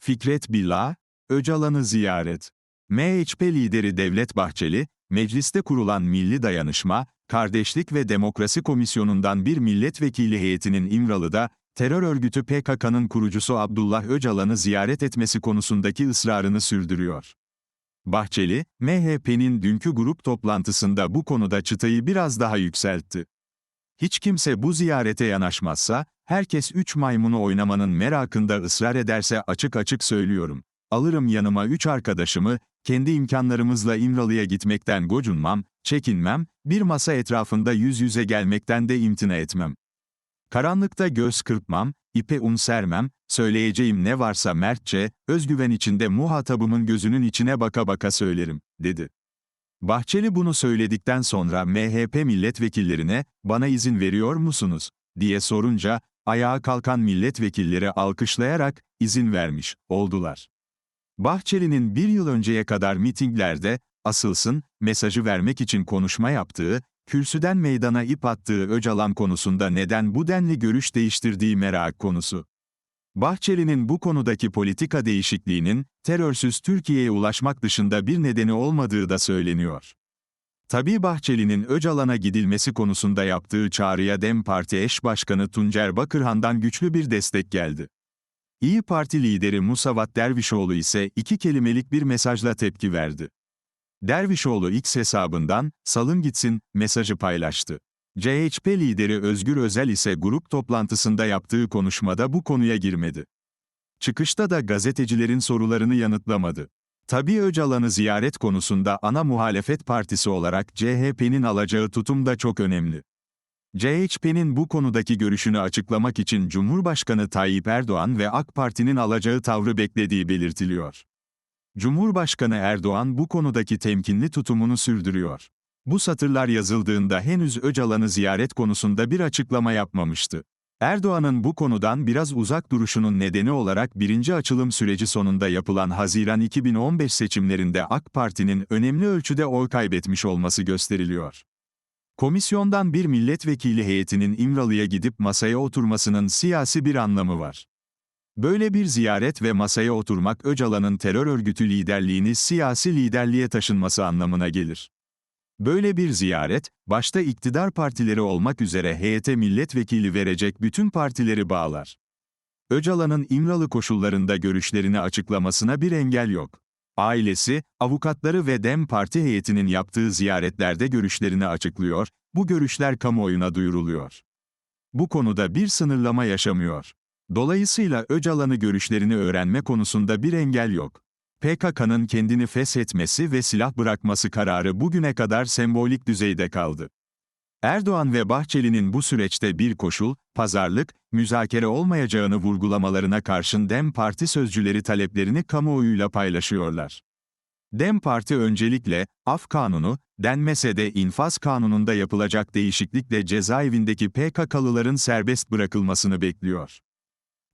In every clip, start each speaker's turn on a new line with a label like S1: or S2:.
S1: Fikret Billah, Öcalan'ı ziyaret. MHP lideri Devlet Bahçeli, mecliste kurulan Milli Dayanışma, Kardeşlik ve Demokrasi Komisyonu'ndan bir milletvekili heyetinin İmralı'da, terör örgütü PKK'nın kurucusu Abdullah Öcalan'ı ziyaret etmesi konusundaki ısrarını sürdürüyor. Bahçeli, MHP'nin dünkü grup toplantısında bu konuda çıtayı biraz daha yükseltti. Hiç kimse bu ziyarete yanaşmazsa, herkes üç maymunu oynamanın merakında ısrar ederse açık açık söylüyorum. Alırım yanıma üç arkadaşımı, kendi imkanlarımızla İmralı'ya gitmekten gocunmam, çekinmem, bir masa etrafında yüz yüze gelmekten de imtina etmem. Karanlıkta göz kırpmam, ipe un sermem, söyleyeceğim ne varsa mertçe, özgüven içinde muhatabımın gözünün içine baka baka söylerim, dedi. Bahçeli bunu söyledikten sonra MHP milletvekillerine, bana izin veriyor musunuz, diye sorunca, ayağa kalkan milletvekilleri alkışlayarak, izin vermiş, oldular. Bahçeli'nin bir yıl önceye kadar mitinglerde, asılsın, mesajı vermek için konuşma yaptığı, kürsüden meydana ip attığı Öcalan konusunda neden bu denli görüş değiştirdiği merak konusu. Bahçeli'nin bu konudaki politika değişikliğinin, terörsüz Türkiye'ye ulaşmak dışında bir nedeni olmadığı da söyleniyor. Tabii Bahçeli'nin Öcalan'a gidilmesi konusunda yaptığı çağrıya DEM Parti eş başkanı Tuncer Bakırhan'dan güçlü bir destek geldi. İyi Parti lideri Musavat Dervişoğlu ise iki kelimelik bir mesajla tepki verdi. Dervişoğlu X hesabından, salın gitsin, mesajı paylaştı. CHP lideri Özgür Özel ise grup toplantısında yaptığı konuşmada bu konuya girmedi. Çıkışta da gazetecilerin sorularını yanıtlamadı. Tabii Öcalan'ı ziyaret konusunda ana muhalefet partisi olarak CHP'nin alacağı tutum da çok önemli. CHP'nin bu konudaki görüşünü açıklamak için Cumhurbaşkanı Tayyip Erdoğan ve AK Parti'nin alacağı tavrı beklediği belirtiliyor. Cumhurbaşkanı Erdoğan bu konudaki temkinli tutumunu sürdürüyor. Bu satırlar yazıldığında henüz Öcalan'ı ziyaret konusunda bir açıklama yapmamıştı. Erdoğan'ın bu konudan biraz uzak duruşunun nedeni olarak birinci açılım süreci sonunda yapılan Haziran 2015 seçimlerinde AK Parti'nin önemli ölçüde oy kaybetmiş olması gösteriliyor. Komisyondan bir milletvekili heyetinin İmralı'ya gidip masaya oturmasının siyasi bir anlamı var. Böyle bir ziyaret ve masaya oturmak Öcalan'ın terör örgütü liderliğini siyasi liderliğe taşınması anlamına gelir. Böyle bir ziyaret, başta iktidar partileri olmak üzere heyete milletvekili verecek bütün partileri bağlar. Öcalan'ın İmralı koşullarında görüşlerini açıklamasına bir engel yok. Ailesi, avukatları ve DEM Parti heyetinin yaptığı ziyaretlerde görüşlerini açıklıyor, bu görüşler kamuoyuna duyuruluyor. Bu konuda bir sınırlama yaşamıyor. Dolayısıyla Öcalan'ı görüşlerini öğrenme konusunda bir engel yok. PKK'nın kendini feshetmesi ve silah bırakması kararı bugüne kadar sembolik düzeyde kaldı. Erdoğan ve Bahçeli'nin bu süreçte bir koşul, pazarlık, müzakere olmayacağını vurgulamalarına karşın DEM Parti sözcüleri taleplerini kamuoyuyla paylaşıyorlar. DEM Parti öncelikle, af kanunu, denmese de infaz kanununda yapılacak değişiklikle cezaevindeki PKK'lıların serbest bırakılmasını bekliyor.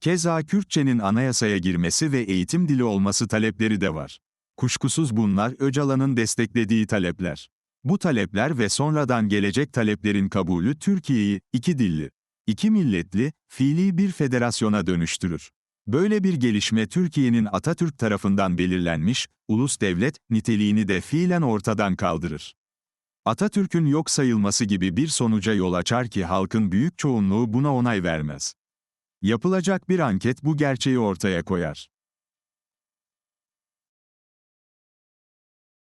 S1: Keza Kürtçenin anayasaya girmesi ve eğitim dili olması talepleri de var. Kuşkusuz bunlar Öcalan'ın desteklediği talepler. Bu talepler ve sonradan gelecek taleplerin kabulü Türkiye'yi iki dilli, iki milletli, fiili bir federasyona dönüştürür. Böyle bir gelişme Türkiye'nin Atatürk tarafından belirlenmiş, ulus devlet niteliğini de fiilen ortadan kaldırır. Atatürk'ün yok sayılması gibi bir sonuca yol açar ki halkın büyük çoğunluğu buna onay vermez. Yapılacak bir anket bu gerçeği ortaya koyar.